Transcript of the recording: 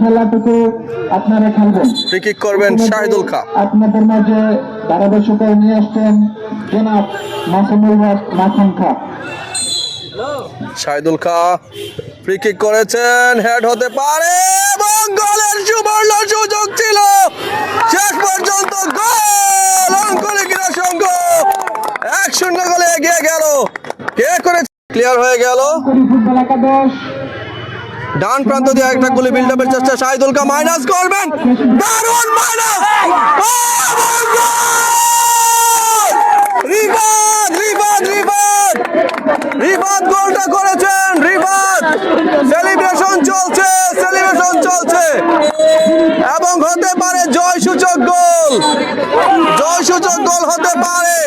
খেলাটুকু আপনারা খেলবেন। Free kick করবেন শাহিদুল খা। আপনাদের মাঝে ধারাভাষ্যকার নিয়ে আসছেন জনাব মাসুমুল হক মাখন খা। শাহিদুল খা ফ্রি কিক করেছেন হেড হতে পারে এবং গোলের সুবর্ণ সুযোগ ছিল। শেষ পর্যন্ত গোল! অঙ্কনে ক্রীড়া সংঘ এক শূন্য গোলে এগিয়ে গেল। কে করে ক্লিয়ার হয়ে গেল। ফুটবল একাদশ। ডান প্রান্ত দিয়ে একটা গুলি বিল্ড আপের চেষ্টা শাহিদুল মাইনাস করবেন। দারুণ মাইনাস রিবাদ রিবাদ রিবাদ! রিবাদ গোলটা করেছেন, রিবাদ! সেলিব্রেশন চলছে সেলিব্রেশন চলছে। এবং হতে পারে জয় সূচক গোল। জয় সূচক গোল হতে পারে।